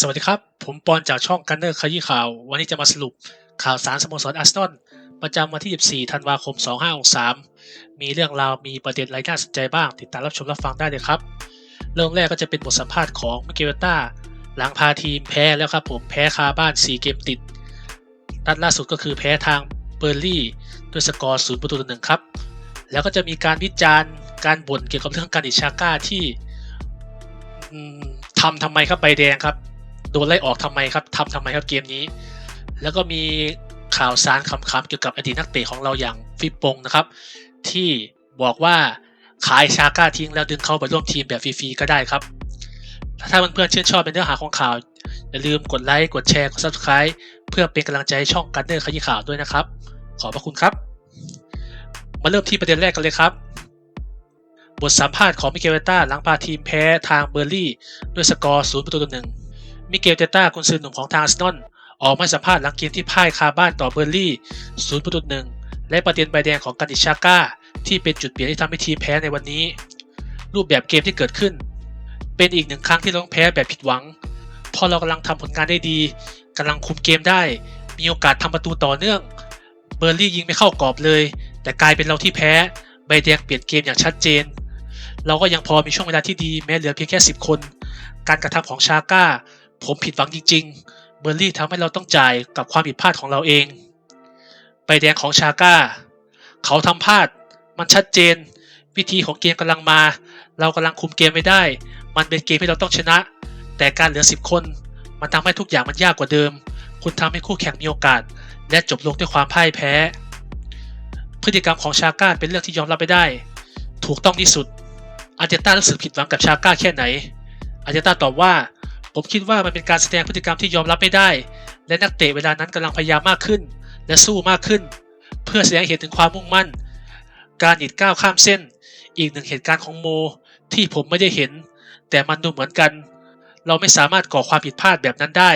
สวัสดีครับ ผมปอนจากช่องกันเนอร์ขยี้ข่าว วันนี้จะมาสรุปข่าวสารสโมสรอาร์เซนอลประจำวันที่ 14 ธันวาคม 2563 มีเรื่องราวมีประเด็นอะไรน่าสนใจบ้าง ติดตามรับชมรับฟังได้เลยครับ เริ่มแรกก็จะเป็นบทสัมภาษณ์ของมิเกลต้าหลังพาทีมแพ้แล้วครับผมแพ้คาบ้าน 4 เกมติด นัดล่าสุดก็คือแพ้ทางเบอร์ลี่ด้วยสกอร์ 0 ประตูต่อหนึ่งครับ แล้วก็จะมีการวิจารณ์การบ่นเกี่ยวกับเรื่องการดิชาก้าที่ทำทำไมครับใบแดงครับ โดนไล่ออกทำไมครับทำทำไมครับเกมนี้ แล้วก็มีข่าวสารคำๆเกี่ยวกับอดีตนักเตะของเราอย่างฟิปปงนะครับ ที่บอกว่าขายชาก้าทิ้งแล้วดึงเข้าไปร่วมทีมแบบฟรีๆก็ได้ครับ ถ้าเพื่อนๆชื่นชอบในเนื้อหาของข่าว อย่าลืมกดไลค์กดแชร์กด subscribe เพื่อเป็นกำลังใจช่องกันเนอร์ขยี้ข่าวด้วยนะครับ ขอบพระคุณครับ มาเริ่มที่ประเด็นแรกกันเลยครับ บทสัมภาษณ์ของมิเกลเวต้าหลังพาทีมแพ้ทางเบอร์ลี่ด้วยสกอร์ 0 ประตูต่อหนึ่ง มิเกลเตต้ากุนซือหนุ่มของทางอาร์เซนอลออกมาสัมภาษณ์หลังเกมที่พ่ายคาบ้านต่อเบอร์ลี่0ประตูหนึ่งและประเด็นใบแดงของกันดิชาก้า ที่เป็นจุดเปลี่ยนที่ทำให้ทีมแพ้ในวันนี้ รูปแบบเกมที่เกิดขึ้น เป็นอีกหนึ่งครั้งที่เราต้องแพ้แบบผิดหวังพราะเรากำลังทำผลงานได้ดีกำลังคุมเกมได้ มีโอกาสทำประตูต่อเนื่อง เบอร์ลี่ยิงไม่เข้ากรอบเลย แต่กลายเป็นเราที่แพ้ ใบแดงเปลี่ยนเกมอย่างชัดเจน เราก็ยังพอมีช่วงเวลาที่ดีแม้เหลือเพียงแค่ 10 คน การกระทำของชาก้า ผมผิดหวังจริง ๆ เบอร์ลี่ทำให้เราต้องจ่ายกับความผิดพลาดของเราเอง ใบแดงของชาก้า เขาทำพลาด มันชัดเจน วิธีของเกมกำลังมา เรากำลังคุมเกมไม่ได้ มันเป็นเกมที่เราต้องชนะ แต่การเหลือ 10 คน มันทำให้ทุกอย่างมันยากกว่าเดิม คุณทำให้คู่แข่งมีโอกาส และจบลงด้วยความพ่ายแพ้ พฤติกรรมของชาก้าเป็นเรื่องที่ยอมรับไม่ได้ ถูกต้องที่สุดอาร์เตต้ารู้สึกผิดหวังกับชาก้าแค่ไหนอาร์เตต้าตอบว่า ผมคิดว่ามันเป็นการแสดงพฤติกรรมที่ยอมรับไม่ได้ และนักเตะเวลานั้นกำลังพยายามมากขึ้น และสู้มากขึ้น เพื่อแสดงเห็นถึงความมุ่งมั่น การดิดก้าวข้ามเส้น อีกหนึ่งเหตุการณ์ของโม ที่ผมไม่ได้เห็น แต่มันดูเหมือนกัน เราไม่สามารถก่อความผิดพลาดแบบนั้นได้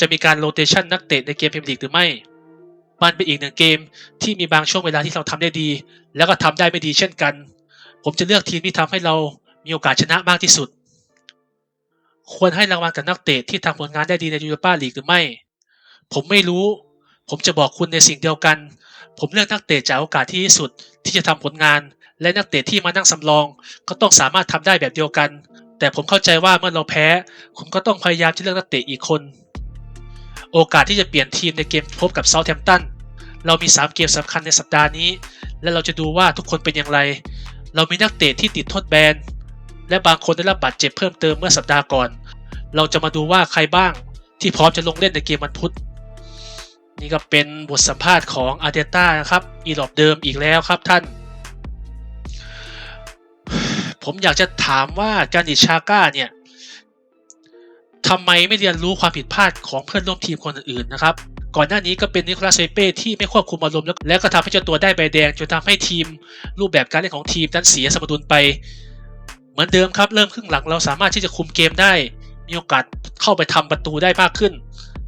จะมีการโรเตชันนักเตะในเกมพรีเมียร์ลีกหรือไม่มันเป็นอีกหนึ่งเกมที่มีบางช่วงเวลาที่เราทำได้ดี แล้วก็ทำได้ไม่ดีเช่นกัน ผมจะเลือกทีมที่ทำให้เรามีโอกาสชนะมากที่สุด ควรให้รางวัลกับนักเตะที่ทำผลงานได้ดีในยูโรปาลีกหรือไม่ ผมไม่รู้ ผมจะบอกคุณในสิ่งเดียวกัน ผมเลือกนักเตะจากโอกาสที่ดีที่สุดที่จะทำผลงาน และนักเตะที่มานั่งสำรอง ก็ต้องสามารถทำได้แบบเดียวกัน แต่ผมเข้าใจว่าเมื่อเราแพ้ คุณก็ต้องพยายามที่เลือกนักเตะอีกคน โอกาสที่จะเปลี่ยนทีมในเกมพบกับเซาท์แฮมป์ตันเรามี 3 เกมสำคัญในสัปดาห์นี้ และเราจะดูว่าทุกคนเป็นอย่างไร เรามีนักเตะที่ติดโทษแบน และบางคนได้รับบาดเจ็บเพิ่มเติมเมื่อสัปดาห์ก่อน เราจะมาดูว่าใครบ้างที่พร้อมจะลงเล่นในเกมวันพุธ นี่ก็เป็นบทสัมภาษณ์ของอาร์เตต้านะครับอีหลอบเดิมอีกแล้วครับท่าน ผมอยากจะถามว่าการิชาก้าเนี่ยทำไมไม่เรียนรู้ความผิดพลาดของเพื่อนร่วมทีมคนอื่นๆนะครับ ก่อนหน้านี้ก็เป็นนิโคลัสเซเป้ที่ไม่ควบคุมอารมณ์แล้วแล้วก็ทำให้เจ้าตัวได้ใบแดงจนทำให้ทีมรูปแบบการเล่นของทีมนั้นเสียสมดุลไป เหมือนเดิมครับ เริ่มครึ่งหลังเราสามารถที่จะคุมเกมได้ มีโอกาสเข้าไปทำประตูได้มากขึ้น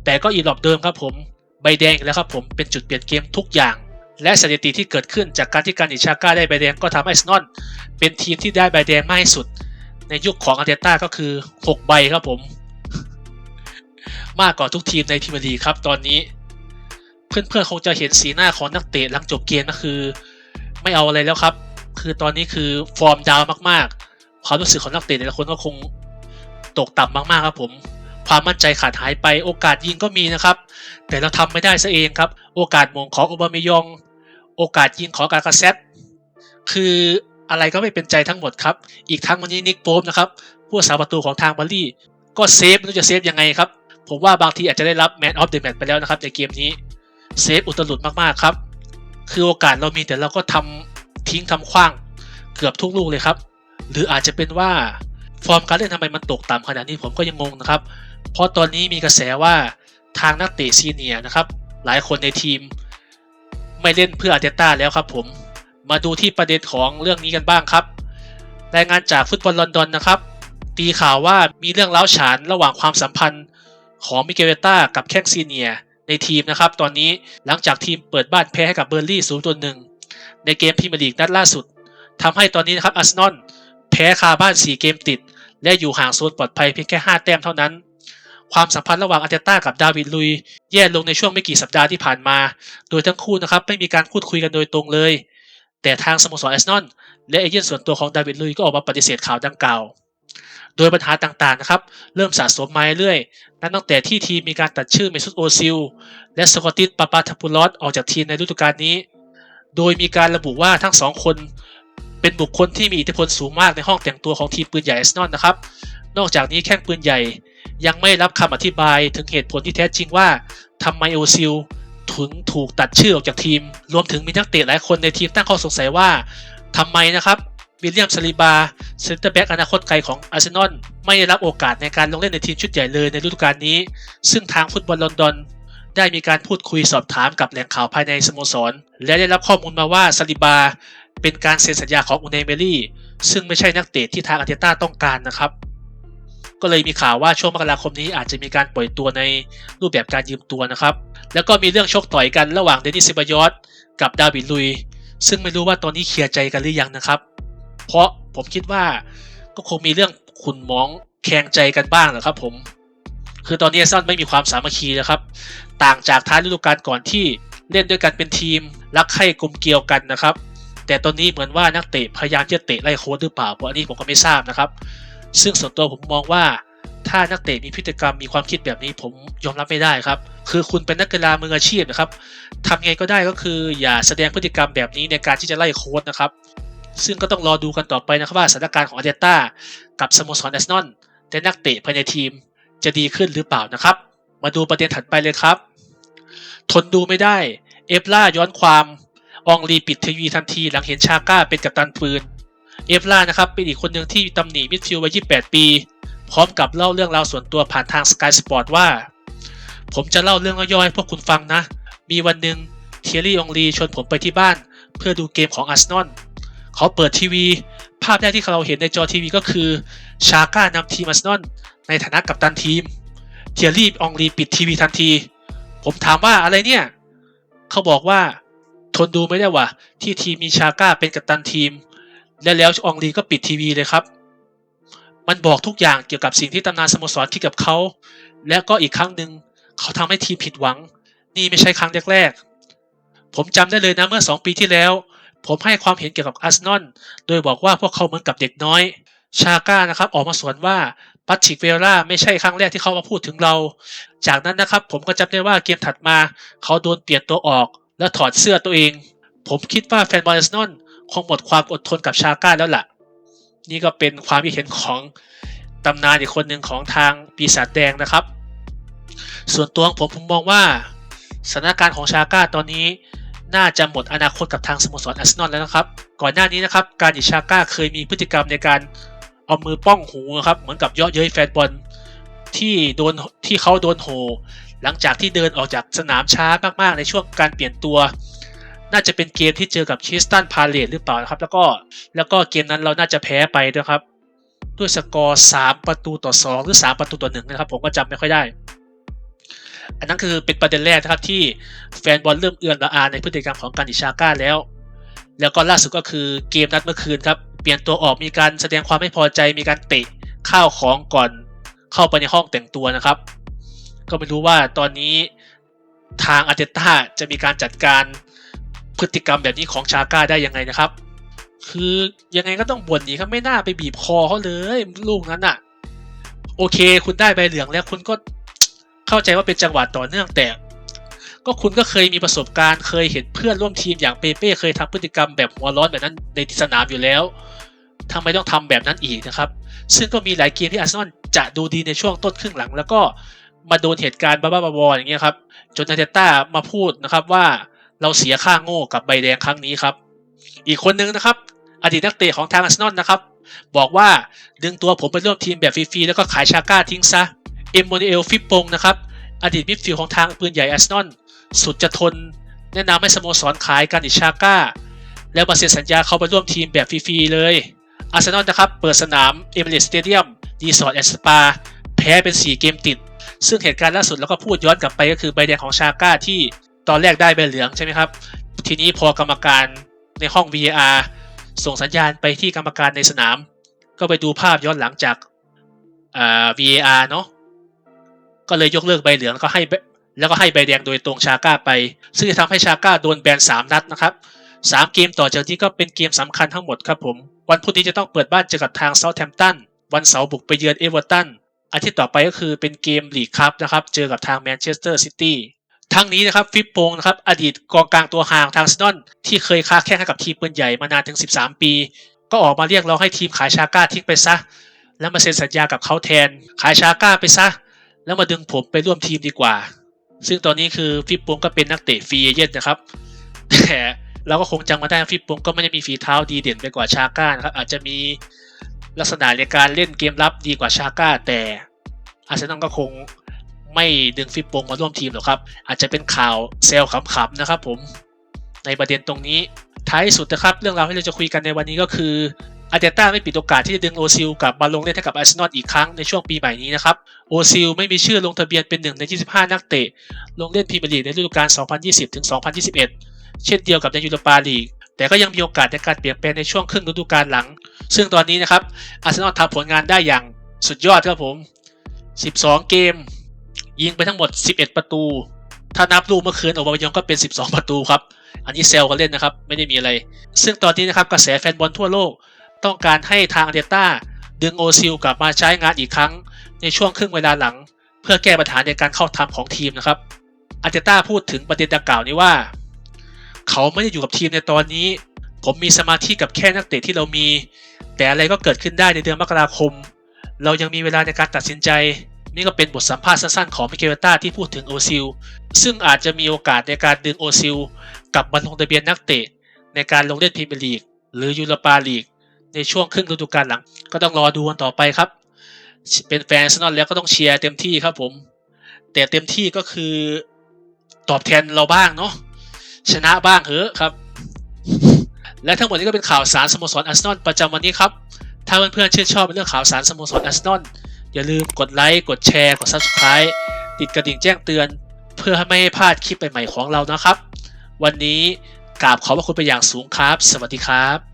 แต่ก็อีหลอบเดิมครับผมใบแดงอีกแล้วครับผมเป็นจุดเปลี่ยนเกมทุกอย่าง และสถิติที่เกิดขึ้นจากการที่การอิชาก้าได้ใบแดงก็ทำให้อาร์เซนอลเป็นทีมที่ได้ใบแดงมากที่สุด ในยุคของอาร์เตต้าก็คือ 6 ใบครับผม มากกว่าทุกทีมในพรีเมียร์ลีกครับตอนนี้ เพื่อนๆคงจะเห็นสีหน้าของนักเตะหลังจบเกมก็คือ ไม่เอาอะไรแล้วครับ คือตอนนี้คือฟอร์มดาวมากๆ ความรู้สึกของนักเตะแต่ละคนก็คงตกต่ำมากๆครับผม ความมั่นใจขาดหายไปโอกาสยิงก็มีนะครับ แต่เราทำไม่ได้ซะเองครับ โอกาสมงของโอบามายอง โอกาสยิงของกากาเซตคืออะไรก็ไม่เป็นใจทั้งหมดครับ อีกทั้งวันนี้นิกโป๊มนะครับผู้สาประตูของทางบาลี่ก็เซฟไม่รู้จะเซฟยังไงครับ ผมว่าบางทีอาจจะได้รับแมนออฟเดอะแมตช์ไปแล้วนะครับในเกมนี้เซฟอุตลุดมากๆครับ คือโอกาสเรามีแต่เราก็ทำทิ้งทำขว้าง เกือบทุกลูกเลยครับ หรืออาจจะเป็นว่าฟอร์มการเล่นทำไมมันตกต่ำขนาดนี้ผมก็ยังงงนะครับ เพราะตอนนี้มีกระแสว่าทางนักเตะซีเนียนะครับ หลายคนในทีมไม่เล่นเพื่ออาร์เตต้าแล้วครับผม มาดูที่ประเด็นของเรื่องนี้กันบ้างครับ รายงานจากฟุตบอลลอนดอนนะครับ ตีข่าวว่ามีเรื่องเล้าฉานระหว่างความสัมพันธ์ของมิเกลเวต้ากับแข้งซีเนียในทีมนะครับ ตอนนี้หลังจากทีมเปิดบ้านแพ้ให้กับเบอร์ลี่ศูนย์ตัวหนึ่งในเกมพรีเมียร์ลีกนัดล่าสุดทำให้ตอนนี้นะครับอาร์เซนอล แพ้คาบ้าน 4 เกมติด และอยู่ห่างโซนปลอดภัยเพียงแค่ 5 แต้มเท่านั้น ความสัมพันธ์ระหว่างอาร์เตต้ากับดาวิดลุย แย่ลงในช่วงไม่กี่สัปดาห์ที่ผ่านมา โดยทั้งคู่นะครับไม่มีการพูดคุยกันโดยตรงเลย แต่ทางสโมสรแอาร์เซนอลและเอเจนต์ส่วนตัวของดาวิดลุยก็ออกมาปฏิเสธข่าวดังกล่าวโดยปัญหาต่างๆนะครับ เริ่มสะสมมาเรื่อยๆนับตั้งแต่ที่ทีมมีการตัดชื่อเมซุตโอซิล และสกอตติสปาปาทัปูลอสออกจากทีมในฤดูกาลนี้ โดยมีการระบุว่าทั้งสองคน เป็นบุคคลที่มีอิทธิพลสูงมากในห้องแต่งตัวของทีมปืนใหญ่อาร์เซนอลนะครับ นอกจากนี้แข้งปืนใหญ่ยังไม่รับคำอธิบายถึงเหตุผลที่แท้จริงว่าทำไมโอซิลถึงถูกตัดชื่อออกจากทีม รวมถึงมีนักเตะหลายคนในทีมตั้งข้อสงสัยว่าทำไมนะครับวิลเลียมซาลิบาเซนเตอร์แบ็กอนาคตไกลของอาร์เซนอลไม่ได้รับโอกาสในการลงเล่นในทีมชุดใหญ่เลยในฤดูกาลนี้ ซึ่งทางฟุตบอลลอนดอนได้มีการพูดคุยสอบถามกับแหล่งข่าวภายในสโมสร และได้รับข้อมูลมาว่าซาลิบา เป็นการเซ็นสัญญาของอูเนเมรี่ซึ่งไม่ใช่นักเตะที่ทางอาร์เตต้าต้องการนะครับ ก็เลยมีข่าวว่าช่วงมกราคมนี้อาจจะมีการปล่อยตัวในรูปแบบการยืมตัวนะครับ แล้วก็มีเรื่องชกต่อยกันระหว่างเดนิสซิบายอสกับดาวิดลุย ซึ่งไม่รู้ว่าตอนนี้เคลียร์ใจกันหรือยังนะครับ เพราะผมคิดว่าก็คงมีเรื่องขุนมองแข่งใจกันบ้างนะครับผม คือตอนนี้อาร์เซนอลไม่มีความสามัคคีนะครับ ต่างจากท้ายฤดูกาลก่อนที่เล่นด้วยกันเป็นทีม รักใคร่กลมเกลียวกันนะครับ แต่ตอนนี้เหมือนว่านักเตะพยายามจะเตะไล่โค้ดหรือเปล่าเพราะอันนี้ผมก็ไม่ทราบนะครับ ซึ่งส่วนตัวผมมองว่า ถ้านักเตะมีพฤติกรรมมีความคิดแบบนี้ผมยอมรับไม่ได้ครับ คือคุณเป็นนักกีฬามืออาชีพนะครับทำไงก็ได้ก็คืออย่าแสดงพฤติกรรมแบบนี้ในการที่จะไล่โค้ดนะครับ ซึ่งก็ต้องรอดูกันต่อไปนะครับว่าสถานการณ์ของอาร์เตต้ากับสโมสรอาร์เซนอลและนักเตะภายในทีมจะดีขึ้นหรือเปล่านะครับ มาดูประเด็นถัดไปเลยครับ ทนดูไม่ได้ เอฟล่าย้อนความ องลีปิดทีวีทันทีหลังเห็นชาก้าเป็นกัปตันปืน เอฟล่านะครับเป็นอีกคนหนึ่งที่ตำหนิมิดฟิลด์วัย28 ปี พร้อมกับเล่าเรื่องราวส่วนตัวผ่านทาง Sky Sport ว่า ผมจะเล่าเรื่องย่อยๆให้พวกคุณฟังนะ มีวันหนึ่งเทียรี่องลีชวนผมไปที่บ้าน เพื่อดูเกมของอาร์เซนอลเขาเปิดทีวี ภาพแรกที่เราเห็นในจอทีวีก็คือชาก้านำทีมอาร์เซนอลในฐานะกัปตันทีม เทียรี่องลีปิดทีวีทันที ผมถามว่าอะไรเนี่ย เขาบอกว่า ทนดูไม่ได้ว่ะ ที่ทีมมีชาก้าเป็นกัปตันทีม และแล้วอองลีก็ปิดทีวีเลยครับ มันบอกทุกอย่างเกี่ยวกับสิ่งที่ตำนานสโมสรคิดกับเขา และก็อีกครั้งหนึ่งเขาทำให้ทีมผิดหวัง นี่ไม่ใช่ครั้งแรกๆ ผมจำได้เลยนะเมื่อ 2 ปีที่แล้ว ผมให้ความเห็นเกี่ยวกับอาร์เซนอลโดยบอกว่าพวกเขาเหมือนกับเด็กน้อย ชาก้านะครับออกมาสวนว่าปัตชิกเวล่าไม่ใช่ครั้งแรกที่เขามาพูดถึงเรา จากนั้นนะครับผมก็จำได้ว่าเกมถัดมา เขาโดนเปลี่ยนตัวออก และถอดเสื้อตัวเอง ผมคิดว่าแฟนบอลอาร์เซนอลคงหมดความอดทนกับชาก้าแล้วล่ะ นี่ก็เป็นความคิดเห็นของตำนานอีกคนหนึ่งของทางปีศาจแดงนะครับ ส่วนตัวของผมผมมองว่าสถานการณ์ของชาก้าตอนนี้น่าจะหมดอนาคตกับทางสโมสรอาร์เซนอลแล้วนะครับ ก่อนหน้านี้นะครับ การดิชาก้าเคยมีพฤติกรรมในการเอามือป้องหูครับ เหมือนกับเยาะเย้ยแฟนบอลที่โดนที่เขาโดนโห หลังจากที่เดินออกจากสนามช้ามากๆ ในช่วงการเปลี่ยนตัว น่าจะเป็นเกมที่เจอกับคิสตันพาเลตหรือเปล่านะครับ แล้วก็แล้วก็เกมนั้นเราน่าจะแพ้ไปนะครับ ด้วยสกอร์ 3 ประตูต่อ 2 หรือ 3 ประตูต่อ1นะครับ ผมก็จำไม่ค่อยได้ อันนั้นคือเป็นประเด็นแรกนะครับที่แฟนบอลเริ่มเอือนระอาในพฤติกรรมของการดิชาก้าแล้ว แล้วก็ล่าสุดก็คือเกมนัดเมื่อคืนครับเปลี่ยนตัวออกมีการแสดงความไม่พอใจมีการเตะข้าวของก่อนเข้าไปในห้องแต่งตัวนะครับ ก็ไม่รู้ว่าตอนนี้ทางอาร์เตต้าจะมีการจัดการพฤติกรรมแบบนี้ของชาก้าได้ยังไงนะครับ คือยังไงก็ต้องบ่นดีครับไม่น่าไปบีบคอเขาเลยลูกนั้นอะโอเค คุณได้ใบเหลืองแล้วคุณก็เข้าใจว่าเป็นจังหวะต่อเนื่องแต่ก็คุณก็เคยมีประสบการณ์เคยเห็นเพื่อนร่วมทีมอย่างเปเป้เคยทำพฤติกรรมแบบหัวร้อนแบบนั้นในสนามอยู่แล้วทำไมต้องทำแบบนั้นอีกนะครับ ซึ่งก็มีหลายเกมที่อาร์เซนอลจะดูดีในช่วงต้นครึ่งหลัง แล้วก็ มาโดนเหตุการณ์บ้าๆบอๆอย่างเงี้ยครับจนอาร์เตต้ามาพูดนะครับว่าเราเสียค่าโง่กับใบแดงครั้งนี้ครับ อีกคนนึงนะครับ อดีตนักเตะของทางอาร์เซนอลนะครับ บอกว่าดึงตัวผมไปร่วมทีมแบบฟรีๆแล้วก็ขายชาก้าทิ้งซะเอ็มโมเนเอลฟิปปงนะครับอดีตมิดฟิลด์ของทางปืนใหญ่อาร์เซนอลสุดจะทน แนะนำให้สโมสรขายการดิชาก้า แล้วมาเซ็นสัญญาเขาไปร่วมทีมแบบฟรีๆเลยอาร์เซนอลนะครับเปิดสนามเอเมเรตสเตเดียมรีสอร์ทแอนด์สปาแพ้เป็น 4 เกมติด ซึ่งเหตุการณ์ล่าสุดเราก็พูดย้อนกลับไปก็คือใบแดงของชาก้าที่ตอนแรกได้ใบเหลืองใช่ไหมครับ ทีนี้พอกรรมการในห้อง VAR ส่งสัญญาณไปที่กรรมการในสนาม ก็ไปดูภาพย้อนหลังจาก VAR เนาะก็เลยยกเลิกใบเหลืองแล้วก็ให้แล้วก็ให้ใบแดงโดยตรงชาก้าไป ซึ่งจะทำให้ชาก้าโดนแบน 3 นัดนะครับสามเกมต่อจากนี้ก็เป็นเกมสำคัญทั้งหมดครับผม วันพุธนี้จะต้องเปิดบ้านเจอกับทางเซาท์แ m ม t ตัน วันเสาร์บุกไปเยือนเอเวอร์ตัน อาทิตย์ต่อไปก็คือเป็นเกมลีกคัพนะครับ เจอกับทางแมนเชสเตอร์ซิตี้ทั้งนี้นะครับฟิปโปงนะครับอดีตกองกลางตัวห่างทางซินอน ที่เคยค้าแข่งให้กับทีมปืนใหญ่มานานถึง 13 ปี ก็ออกมาเรียกร้องให้ทีมขายชาก้าทิ้งไปซะ แล้วมาเซ็นสัญญากับเขาแทน ขายชาก้าไปซะ แล้วมาดึงผมไปร่วมทีมดีกว่า ซึ่งตอนนี้คือฟิปโปงก็เป็นนักเตะฟรีเอเย่นนะครับแต่เราก็คงจำมาได้ฟิปโปงก็ไม่ได้มีฝีเท้าดีเด่นไปกว่าชาก้านะครับอาจจะมี ลักษณะในการเล่นเกมรับดีกว่าชาก้า แต่อาร์เซนอลก็คงไม่ดึงฟิปโปงมาร่วมทีมหรอกครับ อาจจะเป็นข่าวเซลขำๆนะครับผมในประเด็นตรงนี้ท้ายสุดนะครับ เรื่องราวที่เราจะคุยกันในวันนี้ก็คืออาร์เตต้าไม่ปิดโอกาสที่จะดึงโอซิลกลับมาลงเล่นให้กับอาร์เซนอลอีกครั้งในช่วงปีใหม่นี้นะครับโอซิลไม่มีชื่อลงทะเบียนเป็นหนึ่งใน 25 นักเตะ ลงเล่นพรีเมียร์ลีกในฤดูกาล 2020-2021 เช่นเดียวกับในยูโรปาลีก แต่ก็ยังมีโอกาสในการเปลี่ยนแปลงในช่วงครึ่งฤดูกาลหลัง ซึ่งตอนนี้นะครับอาร์เซนอลทำผลงานได้อย่างสุดยอดครับผม 12 เกม ยิงไปทั้งหมด 11 ประตู ถ้านับลูกเมื่อคืนออกมายองก็เป็น 12 ประตูครับ อันนี้เซลกันเล่นนะครับ ไม่ได้มีอะไร ซึ่งตอนนี้นะครับกระแสแฟนบอลทั่วโลก ต้องการให้ทางเดต้าดึงโอซิลกลับมาใช้งานอีกครั้ง ในช่วงครึ่งเวลาหลัง เพื่อแก้ปัญหาในการเข้าทำของทีมนะครับอาร์เตต้าพูดถึงประเด็นดังกล่าวนี้ว่า เขาไม่ได้อยู่กับทีมในตอนนี้ ผมมีสมาธิกับแค่นักเตะที่เรามี แต่อะไรก็เกิดขึ้นได้ในเดือนมกราคม เรายังมีเวลาในการตัดสินใจ นี่ก็เป็นบทสัมภาษณ์สั้นๆของมิเกลต้าที่พูดถึงโอซิล ซึ่งอาจจะมีโอกาสในการดึงโอซิลกลับมาลงทะเบียนนักเตะ ในการลงเล่นพรีเมียร์ลีกหรือยูโรปาลีกในช่วงครึ่งฤดูกาลหลัง ก็ต้องรอดูกันต่อไปครับ เป็นแฟนอาร์เซนอลแล้วก็ต้องเชียร์เต็มที่ครับผม แต่เต็มที่ก็คือตอบแทนเราบ้างเนาะ ชนะบ้างเถอะครับ และทั้งหมดนี้ก็เป็นข่าวสารสโมสรอาร์เซนอลประจำวันนี้ครับ ถ้าเพื่อนๆชื่นชอบในเรื่องข่าวสารสโมสรอาร์เซนอลอย่าลืมกดไลค์ กดแชร์ กด Subscribe ติดกระดิ่งแจ้งเตือน เพื่อไม่ให้พลาดคลิปใหม่ๆของเรานะครับ วันนี้กราบขอบพระคุณไปอย่างสูงครับ สวัสดีครับ